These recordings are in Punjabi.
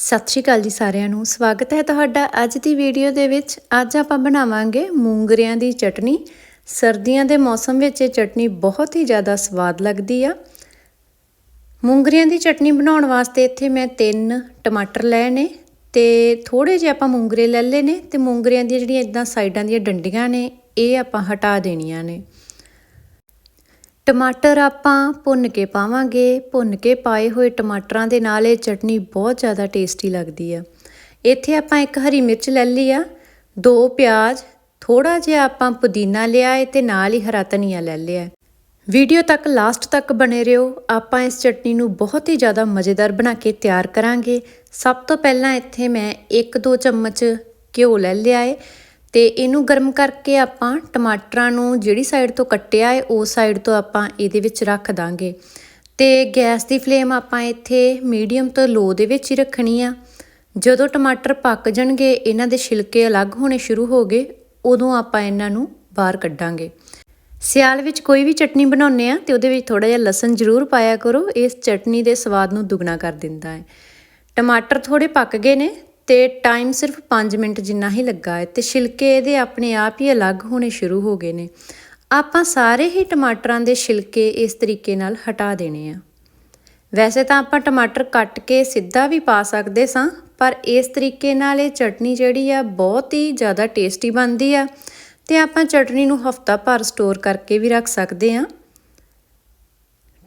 ਸਤਿ ਸ਼੍ਰੀ ਅਕਾਲ ਜੀ ਸਾਰਿਆਂ ਨੂੰ। ਸਵਾਗਤ ਹੈ ਤੁਹਾਡਾ ਅੱਜ ਦੀ ਵੀਡੀਓ ਦੇ ਵਿੱਚ। ਅੱਜ ਆਪਾਂ ਬਣਾਵਾਂਗੇ ਮੂੰਗਰਿਆਂ ਦੀ ਚਟਨੀ। ਸਰਦੀਆਂ ਦੇ ਮੌਸਮ ਵਿੱਚ ਇਹ ਚਟਨੀ ਬਹੁਤ ਹੀ ਜ਼ਿਆਦਾ ਸਵਾਦ ਲੱਗਦੀ ਆ। ਮੂੰਗਰਿਆਂ ਦੀ ਚਟਨੀ ਬਣਾਉਣ ਵਾਸਤੇ ਇੱਥੇ ਮੈਂ ਤਿੰਨ ਟਮਾਟਰ ਲਏ ਨੇ ਤੇ ਥੋੜੇ ਜਿਹੇ ਆਪਾਂ ਮੂੰਗਰੇ ਲੈ ਲਏ ਨੇ ਤੇ ਮੂੰਗਰਿਆਂ ਦੀਆਂ ਜਿਹੜੀਆਂ ਇਦਾਂ ਸਾਈਡਾਂ ਦੀਆਂ ਡੰਡੀਆਂ ਨੇ, ਇਹ ਆਪਾਂ ਹਟਾ ਦੇਣੀਆਂ ਨੇ। ਟਮਾਟਰ ਆਪਾਂ ਭੁੰਨ ਕੇ ਪਾਵਾਂਗੇ। ਭੁੰਨ ਕੇ ਪਾਏ ਹੋਏ ਟਮਾਟਰਾਂ ਦੇ ਨਾਲ ਇਹ ਚਟਨੀ ਬਹੁਤ ਜ਼ਿਆਦਾ ਟੇਸਟੀ ਲੱਗਦੀ ਆ। ਇੱਥੇ ਆਪਾਂ ਇੱਕ ਹਰੀ ਮਿਰਚ ਲੈ ਲਈ ਆ, ਦੋ ਪਿਆਜ਼ ਥੋੜਾ ਜਿਹਾ ਆਪਾਂ ਪੁਦੀਨਾ ਲਿਆ ਏ ਤੇ ਨਾਲ ਹੀ ਹਰਾ ਧਨੀਆ ਲੈ ਲਿਆ। ਵੀਡੀਓ ਤੱਕ ਲਾਸਟ ਤੱਕ ਬਣੇ ਰਹੋ। ਆਪਾਂ ਇਸ ਚਟਨੀ ਨੂੰ ਬਹੁਤ ਹੀ ਜ਼ਿਆਦਾ ਮਜ਼ੇਦਾਰ ਬਣਾ ਕੇ ਤਿਆਰ ਕਰਾਂਗੇ। ਸਭ ਤੋਂ ਪਹਿਲਾਂ ਇੱਥੇ ਮੈਂ 1-2 ਚਮਚ ਘਿਓ ਲੈ ਲਿਆ ਏ। ਤੇ ਇਹਨੂੰ ਗਰਮ ਕਰਕੇ ਆਪਾਂ ਟਮਾਟਰਾਂ ਨੂੰ ਜਿਹੜੀ ਸਾਈਡ ਤੋਂ ਕੱਟਿਆ ਹੈ ਉਸ ਸਾਈਡ ਤੋਂ ਆਪਾਂ ਇਹਦੇ ਵਿੱਚ ਰੱਖ ਦਾਂਗੇ। ਤੇ ਗੈਸ ਦੀ ਫਲੇਮ ਆਪਾਂ ਇੱਥੇ ਮੀਡੀਅਮ ਤੋਂ ਲੋ ਦੇ ਵਿੱਚ ਹੀ ਰੱਖਣੀ ਆ। ਜਦੋਂ ਟਮਾਟਰ ਪੱਕ ਜਾਣਗੇ, ਇਹਨਾਂ ਦੇ ਛਿਲਕੇ ਅਲੱਗ ਹੋਣੇ ਸ਼ੁਰੂ ਹੋ ਗਏ, ਉਦੋਂ ਆਪਾਂ ਇਹਨਾਂ ਨੂੰ ਬਾਹਰ ਕੱਢਾਂਗੇ। ਸਿਆਲ ਵਿੱਚ ਕੋਈ ਵੀ ਚਟਨੀ ਬਣਾਉਂਦੇ ਆ, ਤੇ ਉਹਦੇ ਵਿੱਚ ਥੋੜਾ ਜਿਹਾ ਲਸਣ ਜ਼ਰੂਰ ਪਾਇਆ ਕਰੋ, ਇਸ ਚਟਨੀ ਦੇ ਸਵਾਦ ਨੂੰ ਦੁੱਗਣਾ ਕਰ ਦਿੰਦਾ ਹੈ। ਟਮਾਟਰ ਥੋੜੇ ਪੱਕ ਗਏ ਨੇ ਤੇ ਟਾਈਮ ਸਿਰਫ 5 ਮਿੰਟ ਜਿੰਨਾ ਹੀ ਲੱਗਾ ਹੈ ਤੇ ਛਿਲਕੇ ਇਹਦੇ ਆਪਣੇ ਆਪ ਹੀ ਅਲੱਗ ਹੋਣੇ ਸ਼ੁਰੂ ਹੋ ਗਏ ਨੇ। ਆਪਾਂ ਸਾਰੇ ਹੀ ਟਮਾਟਰਾਂ ਦੇ ਛਿਲਕੇ ਇਸ ਤਰੀਕੇ ਨਾਲ ਹਟਾ ਦੇਣੇ ਆ। ਵੈਸੇ ਤਾਂ ਆਪਾਂ ਟਮਾਟਰ ਕੱਟ ਕੇ ਸਿੱਧਾ ਵੀ ਪਾ ਸਕਦੇ ਸਾਂ, ਪਰ ਇਸ ਤਰੀਕੇ ਨਾਲ ਇਹ ਚਟਨੀ ਜਿਹੜੀ ਆ ਬਹੁਤ ਹੀ ਜ਼ਿਆਦਾ ਟੇਸਟੀ ਬਣਦੀ ਆ ਤੇ ਆਪਾਂ ਚਟਨੀ ਨੂੰ ਹਫਤਾ ਭਰ ਸਟੋਰ ਕਰਕੇ ਵੀ ਰੱਖ ਸਕਦੇ ਆ।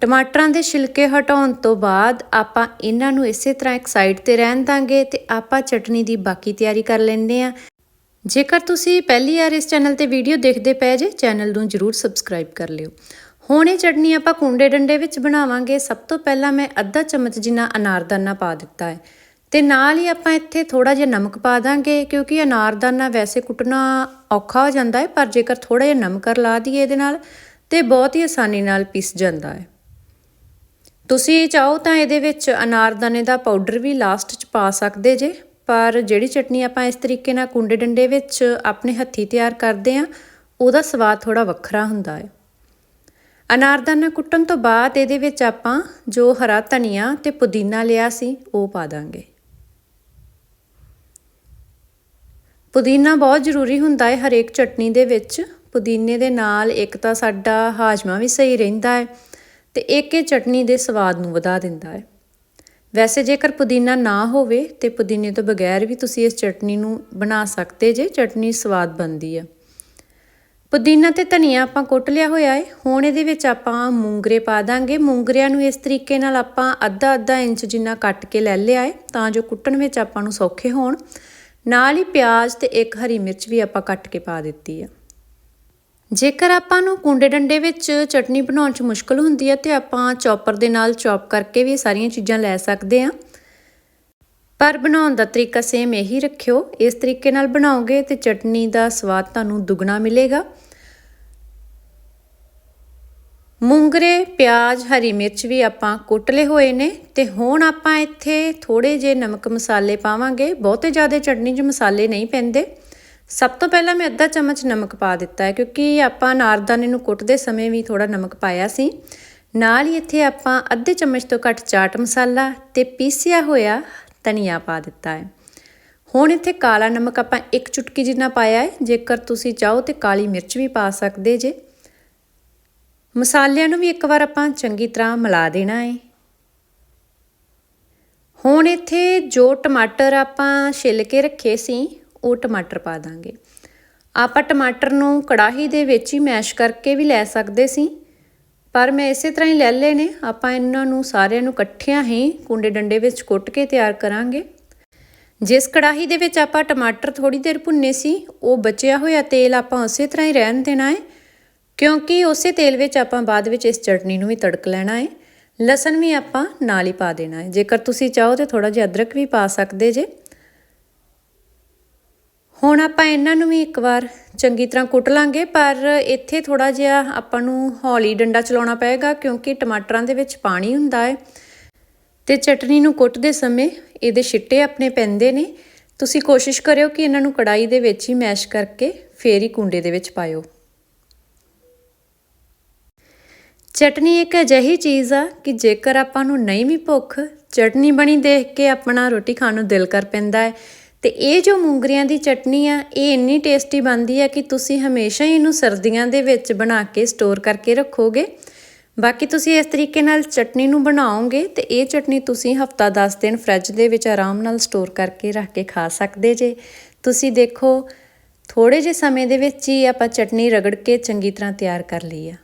ਟਮਾਟਰਾਂ ਦੇ ਛਿਲਕੇ ਹਟਾਉਣ ਤੋਂ ਬਾਅਦ ਆਪਾਂ ਇਹਨਾਂ ਨੂੰ ਇਸੇ ਤਰ੍ਹਾਂ ਇੱਕ ਸਾਈਡ ਤੇ ਰਹਿਣ ਦਾਂਗੇ ਤੇ ਆਪਾਂ ਚਟਨੀ ਦੀ ਬਾਕੀ ਤਿਆਰੀ ਕਰ ਲੈਂਦੇ ਆ ਜੇਕਰ ਤੁਸੀਂ ਪਹਿਲੀ ਵਾਰ ਇਸ ਚੈਨਲ ਤੇ ਵੀਡੀਓ ਦੇਖਦੇ ਪਏ ਜੇ, ਚੈਨਲ ਨੂੰ ਜਰੂਰ ਸਬਸਕ੍ਰਾਈਬ ਕਰ ਲਿਓ। ਹੁਣ ਇਹ ਚਟਨੀ ਆਪਾਂ ਕੁੰਡੇ ਡੰਡੇ ਵਿੱਚ ਬਣਾਵਾਂਗੇ। ਸਭ ਤੋਂ ਪਹਿਲਾਂ ਮੈਂ ਅੱਧਾ ਚਮਚ ਜਿੰਨਾ ਅਨਾਰਦਾਨਾ ਪਾ ਦਿੱਤਾ ਹੈ। ਤੇ ਨਾਲ ਹੀ ਆਪਾਂ ਇੱਥੇ ਥੋੜਾ ਜਿਹਾ ਨਮਕ ਪਾ ਦਾਂਗੇ, ਕਿਉਂਕਿ ਅਨਾਰਦਾਨਾ ਵੈਸੇ ਕੁੱਟਣਾ ਔਖਾ ਹੋ ਜਾਂਦਾ ਹੈ, ਪਰ ਜੇਕਰ ਥੋੜਾ ਜਿਹਾ ਨਮਕ ਲਾ ਦਈਏ ਇਹਦੇ ਨਾਲ, ਤੇ ਬਹੁਤ ਹੀ ਆਸਾਨੀ ਨਾਲ ਪੀਸ ਜਾਂਦਾ ਹੈ। ਤੁਸੀਂ ਚਾਹੋ ਤਾਂ ਇਹਦੇ ਵਿੱਚ ਅਨਾਰਦਾਨੇ ਦਾ ਪਾਊਡਰ ਵੀ ਲਾਸਟ 'ਚ ਪਾ ਸਕਦੇ ਜੇ, ਪਰ ਜਿਹੜੀ ਚਟਨੀ ਆਪਾਂ ਇਸ ਤਰੀਕੇ ਨਾਲ ਕੁੰਡੇ ਡੰਡੇ ਵਿੱਚ ਆਪਣੇ ਹੱਥੀ ਤਿਆਰ ਕਰਦੇ ਆ ਉਹਦਾ ਸਵਾਦ ਥੋੜਾ ਵੱਖਰਾ ਹੁੰਦਾ ਹੈ। ਅਨਾਰਦਾਨਾ ਕੁੱਟਣ ਤੋਂ ਬਾਅਦ ਇਹਦੇ ਵਿੱਚ ਆਪਾਂ ਜੋ ਹਰਾ ਧਨੀਆ ਤੇ ਪੁਦੀਨਾ ਲਿਆ ਸੀ, ਉਹ ਪਾ ਦਾਂਗੇ। ਪੁਦੀਨਾ ਬਹੁਤ ਜ਼ਰੂਰੀ ਹੁੰਦਾ ਹੈ ਹਰੇਕ ਚਟਨੀ ਦੇ ਵਿੱਚ। ਪੁਦੀਨੇ ਦੇ ਨਾਲ ਇੱਕ ਤਾਂ ਸਾਡਾ ਹਾਜਮਾ ਵੀ ਸਹੀ ਰਹਿੰਦਾ ਹੈ। ਤੇ ਇੱਕ ਇਹ ਚਟਨੀ ਦੇ ਸਵਾਦ ਨੂੰ ਵਧਾ ਦਿੰਦਾ ਹੈ। ਵੈਸੇ ਜੇਕਰ ਪੁਦੀਨਾ ਨਾ ਹੋਵੇ ਤੇ ਪੁਦੀਨੇ ਤੋਂ ਬਗੈਰ ਵੀ ਤੁਸੀਂ ਇਸ ਚਟਨੀ ਨੂੰ ਬਣਾ ਸਕਦੇ ਜੇ, ਚਟਨੀ ਸਵਾਦ ਬਣਦੀ ਆ। ਪੁਦੀਨਾ ਤੇ ਧਨੀਆ ਆਪਾਂ ਕੁੱਟ ਲਿਆ ਹੋਇਆ ਹੈ ਹੁਣ ਇਹਦੇ ਵਿੱਚ ਆਪਾਂ ਮੂੰਗਰੇ ਪਾ ਦਾਂਗੇ। ਮੂੰਗਰਿਆਂ ਨੂੰ ਇਸ ਤਰੀਕੇ ਨਾਲ ਆਪਾਂ ਅੱਧਾ ਅੱਧਾ ਇੰਚ ਜਿੰਨਾ ਕੱਟ ਕੇ ਲੈ ਲਿਆ ਹੈ ਤਾਂ ਜੋ ਕੁੱਟਣ ਵਿੱਚ ਆਪਾਂ ਨੂੰ ਸੌਖੇ ਹੋਣ। ਨਾਲ ਹੀ ਪਿਆਜ਼ ਤੇ ਇੱਕ ਹਰੀ ਮਿਰਚ ਵੀ ਆਪਾਂ ਕੱਟ ਕੇ ਪਾ ਦਿੱਤੀ ਆ। ਜੇਕਰ ਆਪਾਂ ਨੂੰ ਕੁੰਡੇ ਡੰਡੇ ਵਿੱਚ ਚਟਨੀ ਬਣਾਉਣ 'ਚ ਮੁਸ਼ਕਲ ਹੁੰਦੀ ਹੈ ਤੇ ਆਪਾਂ ਚੌਪਰ ਦੇ ਨਾਲ ਚੌਪ ਕਰਕੇ ਵੀ ਸਾਰੀਆਂ ਚੀਜ਼ਾਂ ਲੈ ਸਕਦੇ ਆ ਪਰ ਬਣਾਉਣ ਦਾ ਤਰੀਕਾ ਸੇਮ ਇਹੀ ਰੱਖਿਓ, ਇਸ ਤਰੀਕੇ ਨਾਲ ਬਣਾਓਗੇ ਤੇ ਚਟਨੀ ਦਾ ਸਵਾਦ ਤੁਹਾਨੂੰ ਦੁੱਗਣਾ ਮਿਲੇਗਾ। ਮੂੰਗਰੇ, ਪਿਆਜ਼, ਹਰੀ ਮਿਰਚ ਵੀ ਆਪਾਂ ਕੁੱਟ ਲਏ ਹੋਏ ਨੇ ਤੇ ਹੁਣ ਆਪਾਂ ਇੱਥੇ ਥੋੜੇ ਜੇ ਨਮਕ ਮਸਾਲੇ ਪਾਵਾਂਗੇ, ਬਹੁਤੇ ਜ਼ਿਆਦਾ ਚਟਨੀ 'ਚ ਮਸਾਲੇ ਨਹੀਂ ਪੈਂਦੇ। ਸਭ ਤੋਂ ਪਹਿਲਾਂ ਮੈਂ ਅੱਧਾ ਚਮਚ ਨਮਕ ਪਾ ਦਿੱਤਾ ਹੈ, ਕਿਉਂਕਿ ਆਪਾਂ ਨਾਰਦਾਨੇ ਨੂੰ ਕੁੱਟਦੇ ਸਮੇਂ ਵੀ ਥੋੜਾ ਨਮਕ ਪਾਇਆ ਸੀ। ਨਾਲ ਹੀ ਇੱਥੇ ਆਪਾਂ ਅੱਧੇ ਚਮਚ ਤੋਂ ਘੱਟ ਚਾਟ ਮਸਾਲਾ ਤੇ ਪੀਸਿਆ ਹੋਇਆ ਧਨੀਆ ਪਾ ਦਿੱਤਾ ਹੈ। ਹੁਣ ਇੱਥੇ ਕਾਲਾ ਨਮਕ ਆਪਾਂ ਇੱਕ ਚੁਟਕੀ ਜਿੰਨਾ ਪਾਇਆ ਹੈ, ਜੇਕਰ ਤੁਸੀਂ ਚਾਹੋ ਤੇ ਕਾਲੀ ਮਿਰਚ ਵੀ ਪਾ ਸਕਦੇ ਜੇ। ਮਸਾਲਿਆਂ ਨੂੰ ਵੀ ਇੱਕ ਵਾਰ ਆਪਾਂ ਚੰਗੀ ਤਰ੍ਹਾਂ ਮਿਲਾ ਦੇਣਾ ਹੈ। ਹੁਣ ਇੱਥੇ ਜੋ ਟਮਾਟਰ ਆਪਾਂ ਛਿੱਲ ਕੇ ਰੱਖੇ ਸੀ ਉਹ ਟਮਾਟਰ ਪਾ ਦਾਂਗੇ। ਆਪਾਂ ਟਮਾਟਰ ਨੂੰ ਕੜਾਹੀ ਦੇ ਵਿੱਚ ਹੀ ਮੈਸ਼ ਕਰਕੇ ਵੀ ਲੈ ਸਕਦੇ ਸੀ। ਪਰ ਮੈਂ ਇਸੇ ਤਰ੍ਹਾਂ ਹੀ ਲੈ ਲਏ ਨੇ ਆਪਾਂ ਇਹਨਾਂ ਨੂੰ ਸਾਰਿਆਂ ਨੂੰ ਇਕੱਠਿਆਂ ਹੀ ਕੁੰਡੇ ਡੰਡੇ ਵਿੱਚ ਕੁੱਟ ਕੇ ਤਿਆਰ ਕਰਾਂਗੇ। ਜਿਸ ਕੜਾਹੀ ਦੇ ਵਿੱਚ ਆਪਾਂ ਟਮਾਟਰ ਥੋੜੀ ਦੇਰ ਭੁੰਨੇ ਸੀ, ਉਹ ਬਚਿਆ ਹੋਇਆ ਤੇਲ ਆਪਾਂ ਉਸੇ ਤਰ੍ਹਾਂ ਹੀ ਰਹਿਣ ਦੇਣਾ ਹੈ। ਕਿਉਂਕਿ ਉਸੇ ਤੇਲ ਵਿੱਚ ਆਪਾਂ ਬਾਅਦ ਵਿੱਚ ਇਸ ਚਟਨੀ ਨੂੰ ਵੀ ਤੜਕ ਲੈਣਾ ਹੈ। ਲਸਣ ਵੀ ਆਪਾਂ ਨਾਲ ਹੀ ਪਾ ਦੇਣਾ ਹੈ। ਜੇਕਰ ਤੁਸੀਂ ਚਾਹੋ ਤੇ ਥੋੜਾ ਜਿਹਾ ਅਦਰਕ ਵੀ ਪਾ ਸਕਦੇ ਜੇ। ਹੁਣ ਆਪਾਂ ਇਹਨਾਂ ਨੂੰ ਵੀ ਇੱਕ ਵਾਰ ਚੰਗੀ ਤਰ੍ਹਾਂ ਕੁੱਟ ਲਾਂਗੇ, ਪਰ ਇੱਥੇ ਥੋੜਾ ਜਿਹਾ ਆਪਾਂ ਨੂੰ ਹੌਲੀ ਡੰਡਾ ਚਲਾਉਣਾ ਪਏਗਾ ਕਿਉਂਕਿ ਟਮਾਟਰਾਂ ਦੇ ਵਿੱਚ ਪਾਣੀ ਹੁੰਦਾ ਹੈ। ਤੇ ਚਟਨੀ ਨੂੰ ਕੁੱਟਦੇ ਸਮੇਂ ਇਹਦੇ ਛਿੱਟੇ ਆਪਣੇ ਪੈਂਦੇ ਨੇ। ਤੁਸੀਂ ਕੋਸ਼ਿਸ਼ ਕਰਿਓ ਕਿ ਇਹਨਾਂ ਨੂੰ ਕੜਾਈ ਦੇ ਵਿੱਚ ਹੀ ਮੈਸ਼ ਕਰਕੇ ਫੇਰ ਹੀ ਕੁੰਡੇ ਦੇ ਵਿੱਚ ਪਾਇਓ। ਚਟਨੀ ਇੱਕ ਅਜਿਹੀ ਚੀਜ਼ ਆ ਕਿ ਜੇਕਰ ਆਪਾਂ ਨੂੰ ਨਹੀਂ ਵੀ ਭੁੱਖ, ਚਟਨੀ ਬਣੀ ਦੇਖ ਕੇ ਆਪਣਾ ਰੋਟੀ ਖਾਣ ਨੂੰ ਦਿਲ ਕਰ ਪੈਂਦਾ ਹੈ। ਤੇ ਇਹ ਜੋ ਮੂੰਗਰੀਆਂ ਦੀ ਚਟਨੀ ਆ, ਇਹ ਇੰਨੀ ਟੇਸਟੀ ਬਣਦੀ ਹੈ ਕਿ ਤੁਸੀਂ ਹਮੇਸ਼ਾ ਹੀ ਇਹਨੂੰ ਸਰਦੀਆਂ ਦੇ ਵਿੱਚ ਬਣਾ ਕੇ ਸਟੋਰ ਕਰਕੇ ਰੱਖੋਗੇ। ਬਾਕੀ ਤੁਸੀਂ ਇਸ ਤਰੀਕੇ ਨਾਲ ਚਟਨੀ ਨੂੰ ਬਣਾਓਗੇ ਤੇ ਇਹ ਚਟਨੀ ਤੁਸੀਂ ਹਫਤਾ 10 ਦਿਨ ਫ੍ਰਿਜ ਦੇ ਵਿੱਚ ਆਰਾਮ ਨਾਲ ਸਟੋਰ ਕਰਕੇ ਰੱਖ ਕੇ ਖਾ ਸਕਦੇ ਜੇ। ਤੁਸੀਂ ਦੇਖੋ ਥੋੜੇ ਜਿਹੇ ਸਮੇਂ ਦੇ ਵਿੱਚ ਹੀ ਆਪਾਂ ਚਟਨੀ ਰਗੜ ਕੇ ਚੰਗੀ ਤਰ੍ਹਾਂ ਤਿਆਰ ਕਰ ਲਈ ਆ।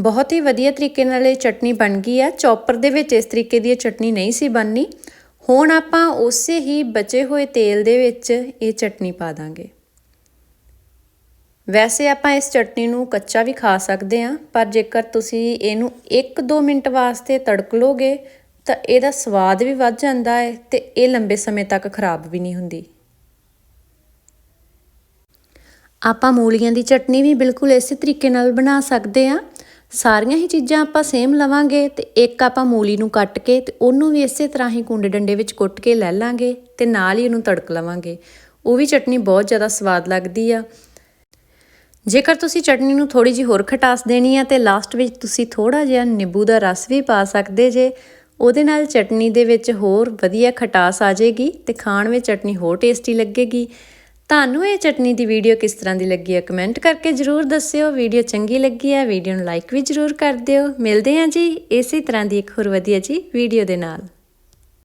ਬਹੁਤ ਹੀ ਵਧੀਆ ਤਰੀਕੇ ਨਾਲ ਇਹ ਚਟਨੀ ਬਣ ਗਈ ਆ। ਚੌਪਰ ਦੇ ਵਿੱਚ ਇਸ ਤਰੀਕੇ ਦੀ ਇਹ ਚਟਨੀ ਨਹੀਂ ਸੀ ਬਣਨੀ। ਹੁਣ ਆਪਾਂ ਉਸੇ ਹੀ ਬਚੇ ਹੋਏ ਤੇਲ ਦੇ ਵਿੱਚ ਇਹ ਚਟਨੀ ਪਾ ਦਾਂਗੇ। ਵੈਸੇ ਆਪਾਂ ਇਸ ਚਟਨੀ ਨੂੰ ਕੱਚਾ ਵੀ ਖਾ ਸਕਦੇ ਹਾਂ, ਪਰ ਜੇਕਰ ਤੁਸੀਂ ਇਹਨੂੰ 1-2 ਮਿੰਟ ਵਾਸਤੇ ਤੜਕ ਲੋਗੇ ਤਾਂ ਇਹਦਾ ਸਵਾਦ ਵੀ ਵੱਧ ਜਾਂਦਾ ਹੈ ਤੇ ਇਹ ਲੰਬੇ ਸਮੇਂ ਤੱਕ ਖਰਾਬ ਵੀ ਨਹੀਂ ਹੁੰਦੀ। ਆਪਾਂ ਮੂਲੀਆਂ ਦੀ ਚਟਨੀ ਵੀ ਬਿਲਕੁਲ ਇਸੇ ਤਰੀਕੇ ਨਾਲ ਬਣਾ ਸਕਦੇ ਹਾਂ। ਸਾਰੀਆਂ ਹੀ ਚੀਜ਼ਾਂ ਆਪਾਂ ਸੇਮ ਲਵਾਂਗੇ ਤੇ ਇੱਕ ਆਪਾਂ ਮੂਲੀ ਨੂੰ ਕੱਟ ਕੇ ਤੇ ਉਹਨੂੰ ਵੀ ਇਸੇ ਤਰ੍ਹਾਂ ਹੀ ਕੁੰਡੇ ਡੰਡੇ ਵਿੱਚ ਕੁੱਟ ਕੇ ਲੈ ਲਾਂਗੇ ਤੇ ਨਾਲ ਹੀ ਉਹਨੂੰ ਤੜਕ ਲਵਾਂਗੇ। ਉਹ ਵੀ ਚਟਨੀ ਬਹੁਤ ਜ਼ਿਆਦਾ ਸਵਾਦ ਲੱਗਦੀ ਆ। ਜੇਕਰ ਤੁਸੀਂ ਚਟਨੀ ਨੂੰ ਥੋੜੀ ਜਿਹੀ ਹੋਰ ਖਟਾਸ ਦੇਣੀ ਆ ਤੇ ਲਾਸਟ ਵਿੱਚ ਤੁਸੀਂ ਥੋੜਾ ਜਿਹਾ ਨਿੰਬੂ ਦਾ ਰਸ ਵੀ ਪਾ ਸਕਦੇ ਜੇ, ਉਹਦੇ ਨਾਲ ਚਟਨੀ ਦੇ ਵਿੱਚ ਹੋਰ ਵਧੀਆ ਖਟਾਸ ਆ ਜਾਏਗੀ ਤੇ ਖਾਣ ਵਿੱਚ ਚਟਨੀ ਹੋਰ ਟੇਸਟੀ ਲੱਗੇਗੀ। ਤੁਹਾਨੂੰ ਇਹ ਚਟਨੀ ਦੀ ਵੀਡੀਓ ਕਿਸ ਤਰ੍ਹਾਂ ਦੀ ਲੱਗੀ ਹੈ ਕਮੈਂਟ ਕਰਕੇ ਜਰੂਰ ਦੱਸਿਓ। ਵੀਡੀਓ ਚੰਗੀ ਲੱਗੀ ਹੈ ਵੀਡੀਓ ਨੂੰ ਲਾਈਕ ਵੀ ਜਰੂਰ ਕਰ ਦਿਓ। ਮਿਲਦੇ ਹਾਂ ਜੀ ਇਸੇ ਤਰ੍ਹਾਂ ਦੀ ਇੱਕ ਹੋਰ ਵਧੀਆ ਜੀ ਵੀਡੀਓ ਦੇ ਨਾਲ।